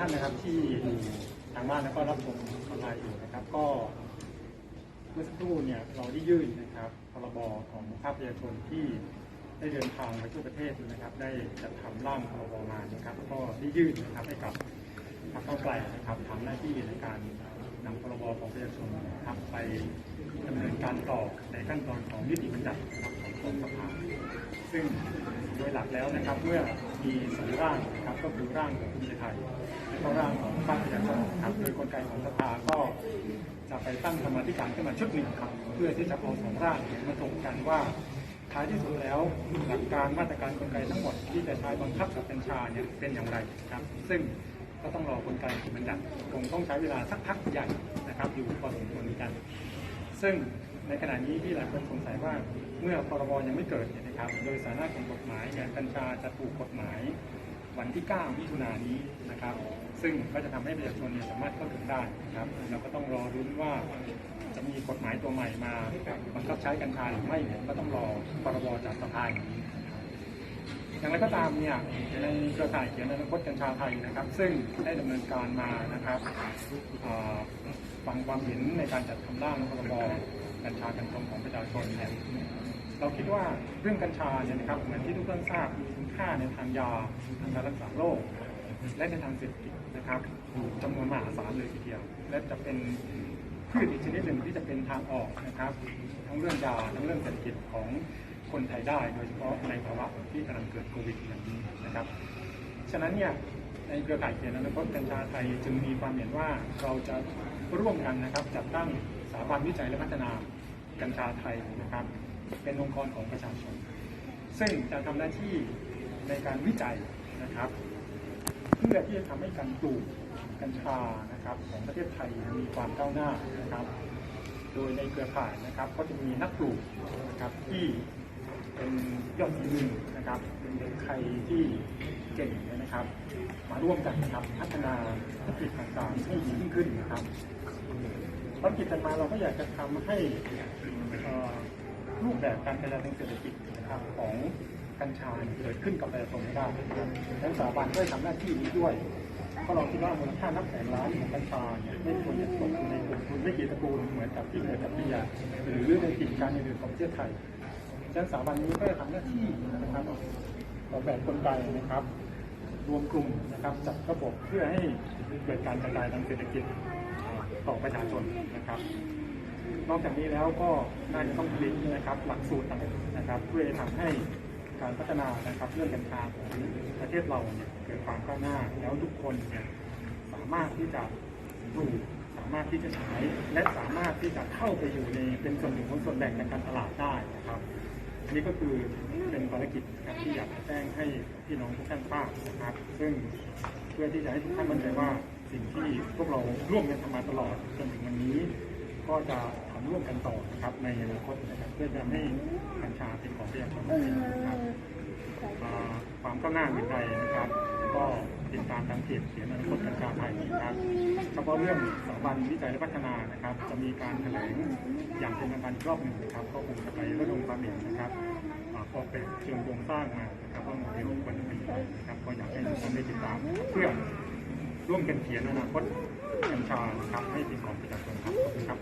ท่านนะครับที่ทางบ้านแล้วก็รับชมออนไลน์อยู่นะครับ ก็เมื่อสักครู่เนี่ยเราได้ยื่นนะครับพรบของภาคประชาชนที่ได้เดินทางไปทั่วประเทศนะครับ ได้จัดทำร่างพรบมานะครับ ก็ได้ยื่นนะครับให้กับพรรคเก้าไกลนะครับทำหน้าที่ในการนำพรบของประชาชนนะครับไปดำเนินการต่อในขั้นตอนของนิติบัญญัตินะครับของสภา ซึ่งโดยหลักแล้วนะครับเมื่อมีสองร่างนะครับก็คือร่างของภูมิใจไทยและก็ร่างของภาคประชาชนะครับโดยกลไกของสภาก็จะไปตั้งกรรมาธิการขึ้นมาชุดหนึ่งครับเพื่อที่จะเอาสองร่างเนี่ยมาถกกันว่าท้ายที่สุดแล้วหลักการมาตรการกลไกทั้งหมดที่จะใช้บังคับกับกัญชาเนี่ยเป็นอย่างไรครับ ซึ่งก็ต้องรอกลไกมันดักคงต้องใช้เวลาสักพักใหญ่นะครับอยู่พอสมควรเหมือนกัน ซึ่ง ในขณะนี้ที่หลายคนสงสัยว่าเมื่อพรบยังไม่เกิดเนี่ยนะครับ โดยสาระของกฎหมายเนี่ยกัญชาจะถูกกฎหมายวันที่ 9 มิถุนายนนี้นะครับ ซึ่งก็จะทำให้ประชาชนเนี่ยสามารถเข้าถึงได้นะครับ เราก็ต้องรอรุ้นว่าจะมีกฎหมายตัวใหม่มาบังคับใช้กัญชาหรือไม่เนี่ยก็ต้องรอพรบจากสภาอย่างนี้อย่างไรก็ตามเนี่ยในเครือข่ายเขียนอนาคตกัญชาไทยนะครับ ซึ่งได้ดำเนินการมานะครับฟังความเห็นในการจัดทำร่างพรบ กัญชากัญชงของประชาชนเนี่ยเราคิดว่าเรื่องกัญชาเนี่ยนะครับเหมือนที่ทุกท่านทราบมีคุณค่าในทางยาทางการรักษาโรคและในทางเศรษฐกิจนะครับจำนวนมหาศาลเลยทีเดียว และจะเป็นพืชอีกชนิดหนึ่งที่จะเป็นทางออกนะครับ ทั้งเรื่องยาทั้งเรื่องเศรษฐกิจของคนไทยได้ โดยเฉพาะในภาวะที่กำลังเกิดโควิดอย่างนี้นะครับ ฉะนั้นเนี่ยในเครือข่ายเขียนอนาคตกัญชาไทยจึงมีความเห็นว่าเราจะร่วมกันนะครับจัดตั้งสถาบันวิจัยและพัฒนา กัญชาไทยนะครับ เป็นองค์กรของประชาชน ซึ่งจะทำหน้าที่ในการวิจัยนะครับ เพื่อที่จะทำให้การปลูกกัญชานะครับของประเทศไทยมีความก้าวหน้านะครับ โดยในเครือข่ายนะครับก็จะมีนักปลูกนะครับที่เป็นยอดฝีมือนะครับเป็นเด็กไทยที่เก่งนะครับ มาร่วมกันนะครับพัฒนาธุรกิจต่างๆให้ดียิ่งขึ้นนะครับ ภารกิจต่อมาเราก็อยากจะทำให้รูปแบบการกระจายทางเศรษฐกิจนะครับของกัญชาเนี่ยเกิดขึ้นกับประชาชนให้ได้นะครับทั้งสถาบันก็ได้ทำหน้าที่นี้ด้วยเพราะเราคิดว่ามูลค่านับแสนล้านของกัญชาเนี่ยไม่ควรจะตกอยู่ในกลุ่มทุนไม่กี่ตระกูลเหมือนกับที่เกิดกับเบียร์หรือในกิจการอื่นของประเทศไทยฉะนั้นสถาบันนี้ก็จะทำหน้าที่นะครับออกแบบกลไกนะครับ รวมกลุ่มนะครับจัดระบบเพื่อให้เกิดการกระจายทางเศรษฐกิจ ต่อประชาชนนะครับ นอกจากนี้แล้วก็น่าจะต้องผลิตนะครับหลักสูตรต่างๆนะครับ เพื่อจะทำให้การพัฒนานะครับเรื่องกัญชาของประเทศเราเนี่ยเกิดความก้าวหน้าแล้วทุกคนเนี่ยสามารถที่จะปลูกสามารถที่จะใช้และสามารถที่จะเข้าไปอยู่ในเป็นส่วนหนึ่งของส่วนแบ่งในการตลาดได้นะครับนี่ก็คือเป็นภารกิจนะครับที่อยากแจ้งให้พี่น้องทุกท่านทราบนะครับ ซึ่งเพื่อที่จะให้ทุกท่านมั่นใจว่า สิ่งที่พวกเราร่วมกันทำมาตลอดจนถึงวันนี้ ก็จะทำร่วมกันต่อนะครับในอนาคตนะครับเพื่อจะให้กัญชาเป็นของประชาชนนะครับอ่าความก้าวหน้าเป็นไรนะครับ ก็ติดตามทางเพจเขียนอนาคตกัญชาไทยนะครับเฉพาะเรื่องสถาบันวิจัยและพัฒนานะครับ จะมีการแถลงอย่างเป็นทางการรอบหนึ่งนะครับ ก็คงจะไประดมความเห็นนะครับอ่าออกแบบเชิงโครงสร้างมานะครับว่าโมเดลควรจะเป็นอย่างไรนะครับก็อยากให้ทุกท่านได้ติดตามเพื่อ ร่วมกันเขียนอนาคตกัญชานะครับให้เป็นของประชาชนครับขอบคุณครับ